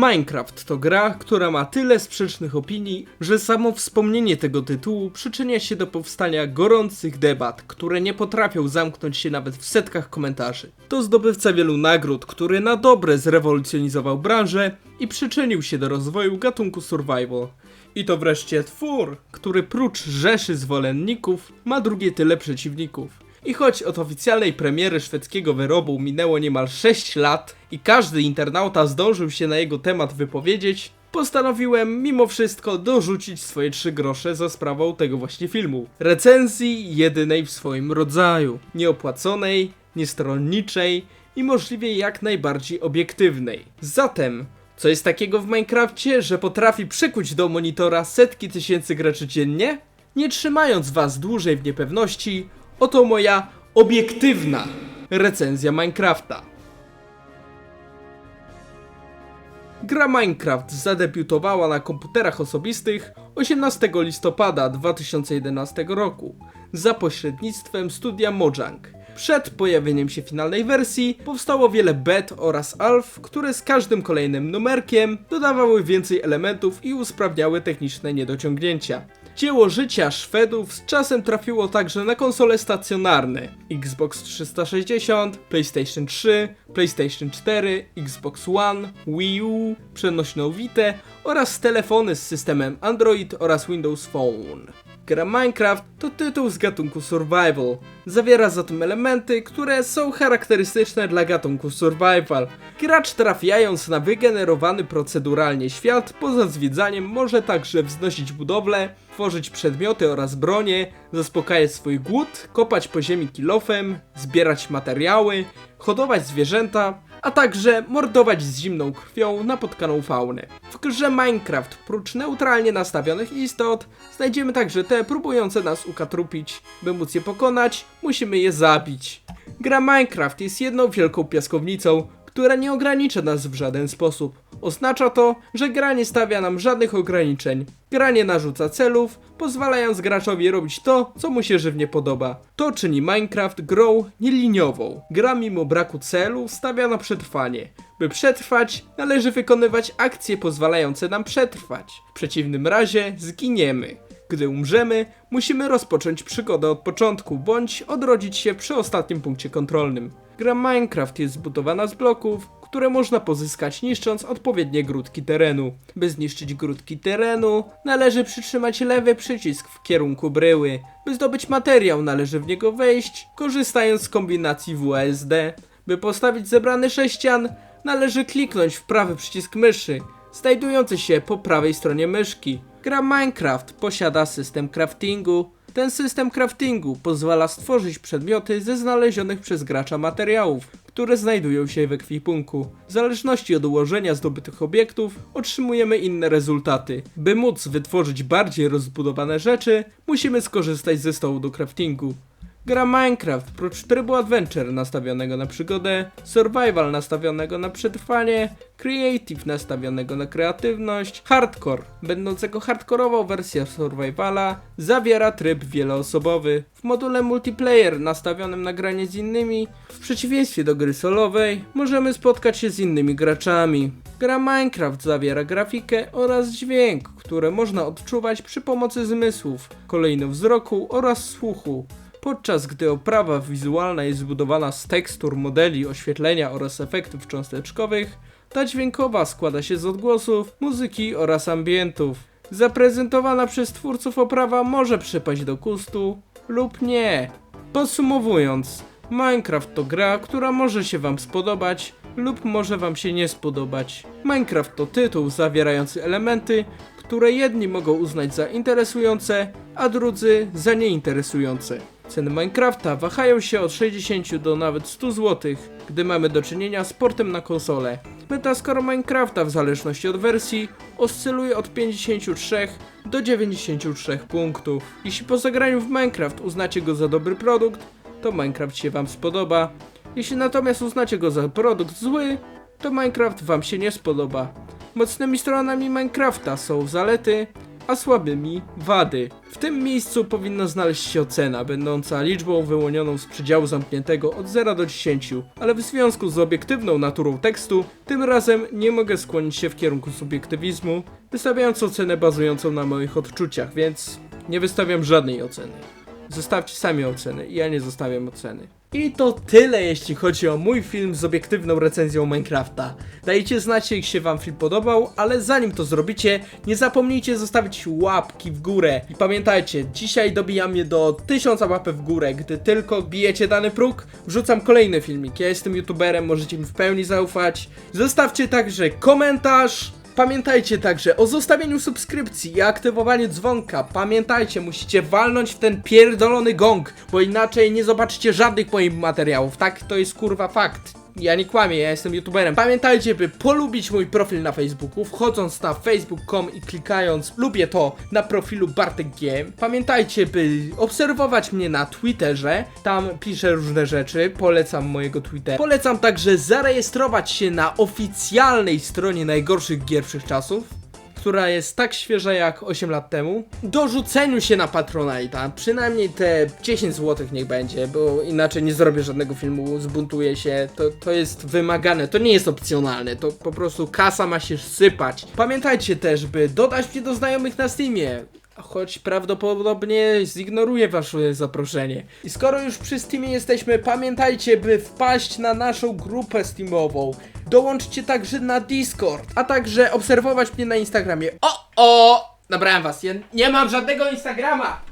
Minecraft to gra, która ma tyle sprzecznych opinii, że samo wspomnienie tego tytułu przyczynia się do powstania gorących debat, które nie potrafią zamknąć się nawet w setkach komentarzy. To zdobywca wielu nagród, który na dobre zrewolucjonizował branżę i przyczynił się do rozwoju gatunku survival. I to wreszcie twór, który prócz rzeszy zwolenników ma drugie tyle przeciwników. I choć od oficjalnej premiery szwedzkiego wyrobu minęło niemal 6 lat i każdy internauta zdążył się na jego temat wypowiedzieć, postanowiłem mimo wszystko dorzucić swoje trzy grosze za sprawą tego właśnie filmu. Recenzji jedynej w swoim rodzaju, nieopłaconej, niestronniczej i możliwie jak najbardziej obiektywnej. Zatem, co jest takiego w Minecrafcie, że potrafi przykuć do monitora setki tysięcy graczy dziennie? Nie trzymając was dłużej w niepewności, oto moja obiektywna recenzja Minecrafta. Gra Minecraft zadebiutowała na komputerach osobistych 18 listopada 2011 roku za pośrednictwem studia Mojang. Przed pojawieniem się finalnej wersji powstało wiele bet oraz alf, które z każdym kolejnym numerkiem dodawały więcej elementów i usprawniały techniczne niedociągnięcia. Dzieło życia Szwedów z czasem trafiło także na konsole stacjonarne Xbox 360, PlayStation 3, PlayStation 4, Xbox One, Wii U, przenośną Vita oraz telefony z systemem Android oraz Windows Phone. Gra Minecraft to tytuł z gatunku survival. Zawiera zatem elementy, które są charakterystyczne dla gatunku survival. Gracz trafiając na wygenerowany proceduralnie świat, poza zwiedzaniem może także wznosić budowle, tworzyć przedmioty oraz bronie, zaspokajać swój głód, kopać po ziemi kilofem, zbierać materiały, hodować zwierzęta, a także mordować z zimną krwią napotkaną faunę. W grze Minecraft, prócz neutralnie nastawionych istot, znajdziemy także te próbujące nas ukatrupić. By móc je pokonać, musimy je zabić. Gra Minecraft jest jedną wielką piaskownicą, która nie ogranicza nas w żaden sposób. Oznacza to, że gra nie stawia nam żadnych ograniczeń. Gra nie narzuca celów, pozwalając graczowi robić to, co mu się żywnie podoba. To czyni Minecraft grą nieliniową. Gra mimo braku celu stawia na przetrwanie. By przetrwać, należy wykonywać akcje pozwalające nam przetrwać. W przeciwnym razie zginiemy. Gdy umrzemy, musimy rozpocząć przygodę od początku, bądź odrodzić się przy ostatnim punkcie kontrolnym. Gra Minecraft jest zbudowana z bloków, które można pozyskać niszcząc odpowiednie grudki terenu. By zniszczyć grudki terenu, należy przytrzymać lewy przycisk w kierunku bryły. By zdobyć materiał, należy w niego wejść, korzystając z kombinacji WASD. By postawić zebrany sześcian, należy kliknąć w prawy przycisk myszy, znajdujący się po prawej stronie myszki. Gra Minecraft posiada system craftingu. Ten system craftingu pozwala stworzyć przedmioty ze znalezionych przez gracza materiałów, które znajdują się w ekwipunku. W zależności od ułożenia zdobytych obiektów otrzymujemy inne rezultaty. By móc wytworzyć bardziej rozbudowane rzeczy, musimy skorzystać ze stołu do craftingu. Gra Minecraft, prócz trybu Adventure nastawionego na przygodę, Survival nastawionego na przetrwanie, Creative nastawionego na kreatywność, Hardcore, będącego hardkorową wersją Survivala, zawiera tryb wieloosobowy. W module multiplayer nastawionym na granie z innymi, w przeciwieństwie do gry solowej, możemy spotkać się z innymi graczami. Gra Minecraft zawiera grafikę oraz dźwięk, które można odczuwać przy pomocy zmysłów, kolejno wzroku oraz słuchu podczas gdy oprawa wizualna jest zbudowana z tekstur, modeli, oświetlenia oraz efektów cząsteczkowych, ta dźwiękowa składa się z odgłosów, muzyki oraz ambientów. Zaprezentowana przez twórców oprawa może przypaść do gustu lub nie. Podsumowując, Minecraft to gra, która może się Wam spodobać lub może Wam się nie spodobać. Minecraft to tytuł zawierający elementy, które jedni mogą uznać za interesujące, a drudzy za nieinteresujące. Ceny Minecrafta wahają się od 60 do nawet 100 zł, gdy mamy do czynienia z portem na konsolę. Metascore Minecrafta w zależności od wersji oscyluje od 53 do 93 punktów. Jeśli po zagraniu w Minecraft uznacie go za dobry produkt, to Minecraft się wam spodoba. Jeśli natomiast uznacie go za produkt zły, to Minecraft wam się nie spodoba. Mocnymi stronami Minecrafta są zalety, a słabymi wady. W tym miejscu powinna znaleźć się ocena, będąca liczbą wyłonioną z przedziału zamkniętego od 0 do 10, ale w związku z obiektywną naturą tekstu, tym razem nie mogę skłonić się w kierunku subiektywizmu, wystawiając ocenę bazującą na moich odczuciach, więc nie wystawiam żadnej oceny. Zostawcie sami oceny, ja nie zostawiam oceny. I to tyle, jeśli chodzi o mój film z obiektywną recenzją Minecrafta. Dajcie znać, jak się wam film podobał, ale zanim to zrobicie, nie zapomnijcie zostawić łapki w górę. I pamiętajcie, dzisiaj dobijamy do 1000 łapek w górę. Gdy tylko bijecie dany próg, wrzucam kolejny filmik. Ja jestem youtuberem, możecie mi w pełni zaufać. Zostawcie także komentarz. Pamiętajcie także o zostawieniu subskrypcji i aktywowaniu dzwonka. Pamiętajcie, musicie walnąć w ten pierdolony gong, bo inaczej nie zobaczycie żadnych moich materiałów. Tak, to jest kurwa fakt. Ja nie kłamię, ja jestem youtuberem. Pamiętajcie, by polubić mój profil na Facebooku, wchodząc na facebook.com i klikając lubię to na profilu Bartek. Pamiętajcie, by obserwować mnie na Twitterze, tam piszę różne rzeczy, polecam mojego Twittera. Polecam także zarejestrować się na oficjalnej stronie najgorszych gier wszechczasów która jest tak świeża jak 8 lat temu. Dorzuceniu się na Patronite'a, przynajmniej te 10 zł niech będzie, bo inaczej nie zrobię żadnego filmu, zbuntuję się, to, to jest wymagane, to nie jest opcjonalne, to po prostu kasa ma się sypać. Pamiętajcie też, by dodać mnie do znajomych na Steamie. Choć prawdopodobnie zignoruję wasze zaproszenie. I skoro już przy Steamie jesteśmy, pamiętajcie, by wpaść na naszą grupę Steamową. Dołączcie także na Discord, a także obserwować mnie na Instagramie. O, o! Nabrałem was, ja nie mam żadnego Instagrama!